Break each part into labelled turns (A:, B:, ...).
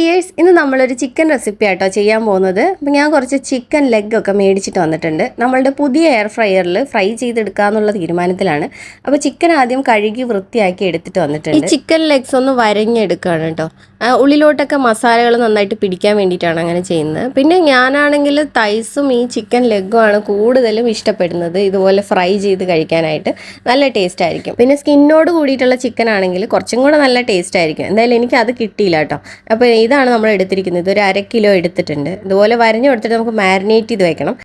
A: Dears ഇന്ന് നമ്മളൊരു chicken recipe ആട്ടോ ചെയ്യാൻ പോകുന്നത്. അപ്പം ഞാൻ കുറച്ച് ചിക്കൻ ലെഗ് ഒക്കെ മേടിച്ചിട്ട് വന്നിട്ടുണ്ട്. നമ്മളുടെ പുതിയ എയർ ഫ്രയറിൽ ഫ്രൈ ചെയ്തെടുക്കുക എന്നുള്ള തീരുമാനത്തിലാണ്. അപ്പോൾ ചിക്കൻ ആദ്യം കഴുകി വൃത്തിയാക്കി എടുത്തിട്ട് വന്നിട്ടുണ്ട്. ഈ ചിക്കൻ ലെഗ്സ് ഒന്ന് വരഞ്ഞെടുക്കുകയാണ് കേട്ടോ. ഉള്ളിലോട്ടൊക്കെ മസാലകൾ നന്നായിട്ട് പിടിക്കാൻ വേണ്ടിയിട്ടാണ് അങ്ങനെ ചെയ്യുന്നത്. പിന്നെ ഞാനാണെങ്കിൽ തൈസും ഈ ചിക്കൻ ലെഗും ആണ് കൂടുതലും ഇഷ്ടപ്പെടുന്നത്. ഇതുപോലെ ഫ്രൈ ചെയ്ത് കഴിക്കാനായിട്ട്. നല്ല ടേസ്റ്റ് ആയിരിക്കും. പിന്നെ സ്കിന്നോട് കൂടിയിട്ടുള്ള ചിക്കൻ ആണെങ്കിൽ കുറച്ചും കൂടെ നല്ല ടേസ്റ്റ് ആയിരിക്കും. എന്തായാലും എനിക്ക് അത് കിട്ടിയില്ല കേട്ടോ. അപ്പോൾ ഇതാണ് നമ്മൾ എടുത്തിരിക്കുന്നത്. ഇതൊരു അര കിലോ എടുത്തിട്ടുണ്ട്. ഇതുപോലെ വരഞ്ഞു കൊടുത്തിട്ട് നമുക്ക് മാരിനേറ്റ് ചെയ്ത് വെക്കണം.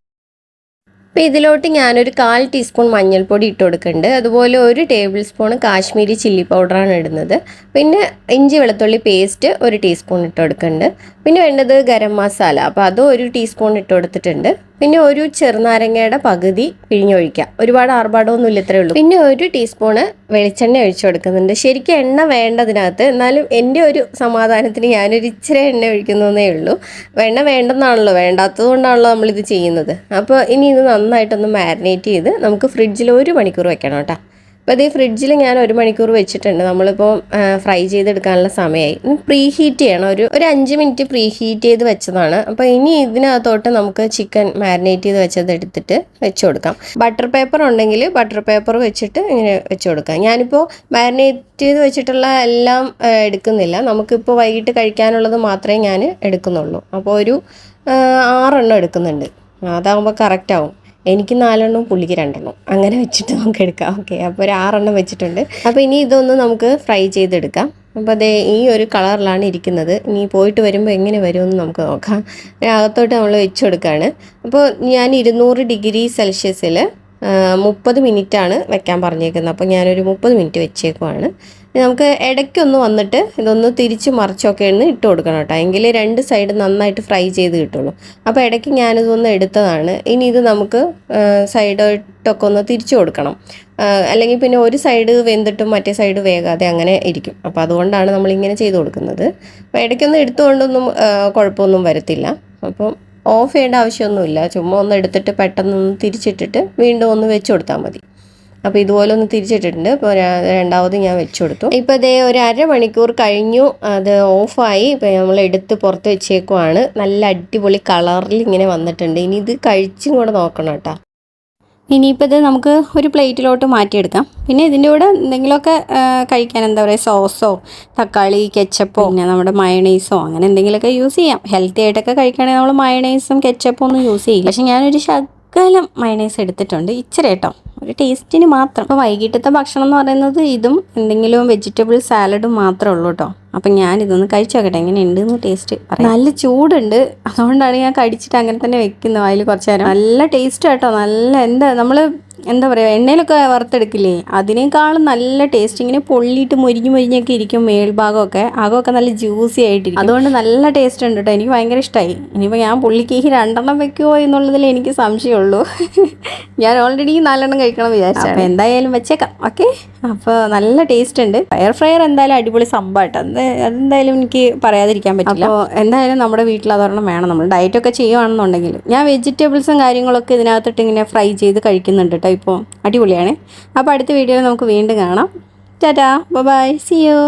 A: അപ്പോൾ ഇതിലോട്ട് ഞാനൊരു കാൽ ടീസ്പൂൺ മഞ്ഞൾപ്പൊടി ഇട്ട് കൊടുക്കുന്നുണ്ട്. അതുപോലെ ഒരു ടേബിൾ സ്പൂൺ കാശ്മീരി ചില്ലി പൗഡറാണ് ഇടുന്നത്. പിന്നെ ഇഞ്ചി വെളുത്തുള്ളി പേസ്റ്റ് ഒരു ടീസ്പൂൺ ഇട്ട് കൊടുക്കുന്നുണ്ട്. പിന്നെ വേണ്ടത് ഗരം മസാല. അപ്പോൾ അതും ഒരു ടീസ്പൂൺ ഇട്ട് കൊടുത്തിട്ടുണ്ട്. പിന്നെ ഒരു ചെറുനാരങ്ങയുടെ പകുതി പിഴിഞ്ഞൊഴിക്കുക ഒരുപാട് ആർഭാടമൊന്നുമില്ല ഇത്രയേ ഉള്ളൂ. പിന്നെ ഒരു ടീസ്പൂണ് വെളിച്ചെണ്ണ ഒഴിച്ചു കൊടുക്കുന്നുണ്ട്. ശരിക്കും എണ്ണ വേണ്ടതിനകത്ത് എന്നാലും എന്റെ ഒരു സമാധാനത്തിന് ഞാനൊരു ഇച്ചിരി എണ്ണ ഒഴിക്കുന്നതേ ഉള്ളൂ. എണ്ണ വേണ്ടെന്നാണല്ലോ വേണ്ടാത്തത് കൊണ്ടാണല്ലോ നമ്മളിത് ചെയ്യുന്നത്. അപ്പോൾ ഇനി ഇത് നന്നായിട്ടൊന്ന് മാരിനേറ്റ് ചെയ്ത് നമുക്ക് ഫ്രിഡ്ജിൽ ഒരു മണിക്കൂർ വെക്കണം കേട്ടോ. അപ്പോൾ ഇത് ഫ്രിഡ്ജിൽ ഞാൻ ഒരു മണിക്കൂർ വെച്ചിട്ടുണ്ട്. നമ്മളിപ്പോൾ ഫ്രൈ ചെയ്തെടുക്കാനുള്ള സമയമായി. പ്രീ ഹീറ്റ് ചെയ്യണം. ഒരു ഒരു അഞ്ച് മിനിറ്റ് പ്രീ ഹീറ്റ് ചെയ്ത് വെച്ചതാണ്. അപ്പോൾ ഇനി ഇതിനകത്തോട്ട് നമുക്ക് ചിക്കൻ മാരിനേറ്റ് ചെയ്ത് വെച്ചത് എടുത്തിട്ട് വെച്ച് കൊടുക്കാം. ബട്ടർ പേപ്പർ ഉണ്ടെങ്കിൽ ബട്ടർ പേപ്പർ വെച്ചിട്ട് ഇങ്ങനെ വെച്ച് കൊടുക്കാം. ഞാനിപ്പോൾ മാരിനേറ്റ് ചെയ്ത് വെച്ചിട്ടുള്ള എല്ലാം എടുക്കുന്നില്ല. നമുക്കിപ്പോൾ വൈകിട്ട് കഴിക്കാനുള്ളത് മാത്രമേ ഞാൻ എടുക്കുന്നുള്ളൂ. അപ്പോൾ ഒരു ആറെണ്ണം എടുക്കുന്നുണ്ട്. അതാകുമ്പോൾ കറക്റ്റ് ആവും. എനിക്ക് നാലെണ്ണവും പുള്ളിക്ക് രണ്ടെണ്ണം. അങ്ങനെ വെച്ചിട്ട് നമുക്ക് എടുക്കാം. ഓക്കെ അപ്പോൾ ഒരു ആറെണ്ണം വെച്ചിട്ടുണ്ട്. അപ്പോൾ ഇനി ഇതൊന്ന് നമുക്ക് ഫ്രൈ ചെയ്തെടുക്കാം. അപ്പോൾ അതേ ഈ ഒരു കളറിലാണ് ഇരിക്കുന്നത്. ഇനി പോയിട്ട് വരുമ്പോൾ എങ്ങനെ വരുമെന്ന് നമുക്ക് നോക്കാം. അകത്തോട്ട് നമ്മൾ വെച്ച് കൊടുക്കുകയാണ് അപ്പോൾ ഞാൻ ഇരുന്നൂറ് ഡിഗ്രി സെൽഷ്യസിൽ മുപ്പത് ആണ് വെക്കാൻ പറഞ്ഞേക്കുന്നത്. അപ്പോൾ ഞാനൊരു മുപ്പത് മിനിറ്റ് വെച്ചേക്കുവാണ്. നമുക്ക് ഇടയ്ക്കൊന്ന് വന്നിട്ട് ഇതൊന്ന് തിരിച്ച് മറിച്ചൊക്കെ ഒന്ന് ഇട്ട് കൊടുക്കണം കേട്ടോ. എങ്കിൽ രണ്ട് സൈഡ് നന്നായിട്ട് ഫ്രൈ ചെയ്ത് കിട്ടുള്ളൂ. അപ്പോൾ ഇടയ്ക്ക് ഞാനിതൊന്ന് എടുത്തതാണ്. ഇനി ഇത് നമുക്ക് സൈഡായിട്ടൊക്കെ ഒന്ന് തിരിച്ചു കൊടുക്കണം. അല്ലെങ്കിൽ പിന്നെ ഒരു സൈഡ് വെന്തിട്ടും മറ്റേ സൈഡ് വേകാതെ അങ്ങനെ ഇരിക്കും. അപ്പോൾ അതുകൊണ്ടാണ് നമ്മളിങ്ങനെ ചെയ്ത് കൊടുക്കുന്നത്. അപ്പോൾ ഇടയ്ക്കൊന്ന് എടുത്തുകൊണ്ടൊന്നും കുഴപ്പമൊന്നും വരത്തില്ല. അപ്പം ഓഫ് ചെയ്യേണ്ട ആവശ്യമൊന്നുമില്ല. ചുമ്മാ ഒന്ന് എടുത്തിട്ട് പെട്ടെന്ന് ഒന്ന് തിരിച്ചിട്ടിട്ട് വീണ്ടും ഒന്ന് വെച്ച് കൊടുത്താൽ മതി. അപ്പോൾ ഇതുപോലെ ഒന്ന് തിരിച്ചിട്ടിട്ടുണ്ട്. ഇപ്പോൾ രണ്ടാമത് ഞാൻ വെച്ച് കൊടുത്തു. ഇപ്പോൾ ഇതേ ഒരു അരമണിക്കൂർ കഴിഞ്ഞു. അത് ഓഫായി ഇപ്പോൾ നമ്മൾ എടുത്ത് പുറത്ത് വെച്ചേക്കുവാണ്. നല്ല അടിപൊളി കളറിൽ ഇങ്ങനെ വന്നിട്ടുണ്ട്. ഇനി ഇത് കഴിച്ചും കൂടെ നോക്കണം കേട്ടോ. ഇനിയിപ്പോൾ ഇത് നമുക്ക് ഒരു പ്ലേറ്റിലോട്ട് മാറ്റിയെടുക്കാം. പിന്നെ ഇതിന്റെ കൂടെ എന്തെങ്കിലുമൊക്കെ കഴിക്കാൻ എന്താ പറയുക സോസോ തക്കാളി കെച്ചപ്പോ പിന്നെ നമ്മുടെ മയണൈസോ അങ്ങനെ എന്തെങ്കിലുമൊക്കെ യൂസ് ചെയ്യാം. ഹെൽത്തി ആയിട്ടൊക്കെ കഴിക്കുകയാണെങ്കിൽ നമ്മൾ മയണൈസും കെച്ചപ്പോ ഒന്നും യൂസ് ചെയ്യില്ല. പക്ഷേ ഞാനൊരു ശകലം മയണൈസ് എടുത്തിട്ടുണ്ട് ഇച്ചിരി കേട്ടോ. ഒരു ടേസ്റ്റിന് മാത്രം. അപ്പോൾ വൈകിട്ടത്തെ ഭക്ഷണം എന്ന് പറയുന്നത് ഇതും എന്തെങ്കിലും വെജിറ്റബിൾ സാലഡും മാത്രമേ ഉള്ളൂ കേട്ടോ. അപ്പം ഞാൻ ഇതൊന്ന് കഴിച്ചു നോക്കട്ടെ എങ്ങനെയുണ്ട് എന്ന് ടേസ്റ്റ് നല്ല ചൂടുണ്ട്. അതുകൊണ്ടാണ് ഞാൻ കടിച്ചിട്ട് അങ്ങനെ തന്നെ വെക്കുന്നത്. അതിൽ കുറച്ച് നേരം. നല്ല ടേസ്റ്റ് കേട്ടോ നല്ല എന്താ നമ്മൾ എന്താ പറയുക എണ്ണയിലൊക്കെ വറുത്തെടുക്കില്ലേ? അതിനേക്കാളും നല്ല ടേസ്റ്റ് ഇങ്ങനെ പൊള്ളിയിട്ട് മുരിഞ്ഞ് മുരിഞ്ഞൊക്കെ ഇരിക്കും മേൽഭാഗമൊക്കെ. അകമൊക്കെ നല്ല ജ്യൂസി ആയിട്ടിരിക്കും. അതുകൊണ്ട് നല്ല ടേസ്റ്റ് ഉണ്ട് കേട്ടോ എനിക്ക് ഭയങ്കര ഇഷ്ടമായി ഇനിയിപ്പോൾ ഞാൻ പുള്ളിക്ക് ഈ രണ്ടെണ്ണം വെക്കുമോ എന്നുള്ളതിൽ എനിക്ക് സംശയമുള്ളൂ. ഞാൻ ഓൾറെഡി നാലെണ്ണം കഴിക്കണം വിചാരിച്ചു അപ്പോൾ എന്തായാലും വെച്ചേക്കാം. ഓക്കെ അപ്പോൾ നല്ല ടേസ്റ്റ് ഉണ്ട്. എയർ ഫ്രയർ എന്തായാലും അടിപൊളി സംഭവമായിട്ട് അത് അതെന്തായാലും എനിക്ക് പറയാതിരിക്കാൻ പറ്റില്ല. അപ്പോൾ എന്തായാലും നമ്മുടെ വീട്ടിൽ അതൊരെണ്ണം വേണം. നമ്മൾ ഡയറ്റൊക്കെ ചെയ്യുകയാണെന്നുണ്ടെങ്കിൽ ഞാൻ വെജിറ്റബിൾസും കാര്യങ്ങളൊക്കെ ഇതിനകത്തിട്ട് ഇങ്ങനെ ഫ്രൈ ചെയ്ത് കഴിക്കുന്നുണ്ട് കേട്ടോ ഇപ്പോൾ അടിപൊളിയാണ്. അപ്പോൾ അടുത്ത വീഡിയോയിൽ നമുക്ക് വീണ്ടും കാണാം. ടാറ്റാ. By C U